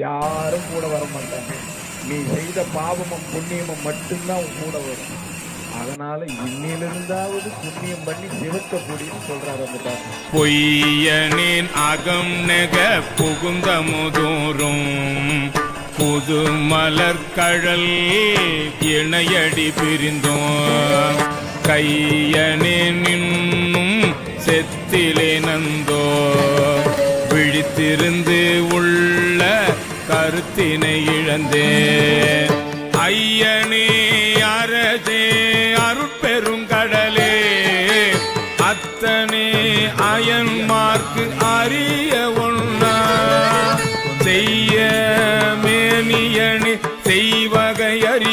யாரும் கூட வர மாட்டாங்க. நீ செய்த பாவமும் புண்ணியமும் மட்டும்தான் கூட வரும். அதனால இன்னிலிருந்தாவது புண்ணியம் பண்ணி நிறுத்த முடியும் சொல்றாரு அந்த பாட்டு பொய்யனின் அகம் நெக புகுந்த முதூரும் புது மலர்கழல் இணையடி பிரிந்தோம். கையனின் செத்திலே நந்தோ விழித்திருந்து உள்ள கருத்தினை இழந்தேன் ஐயனே அரசே அருட்பெருங்கடலே அத்தனே அயன்மார்க்கு அரிய ஒன்னா செய்ய மேனியனு செய்வகையறி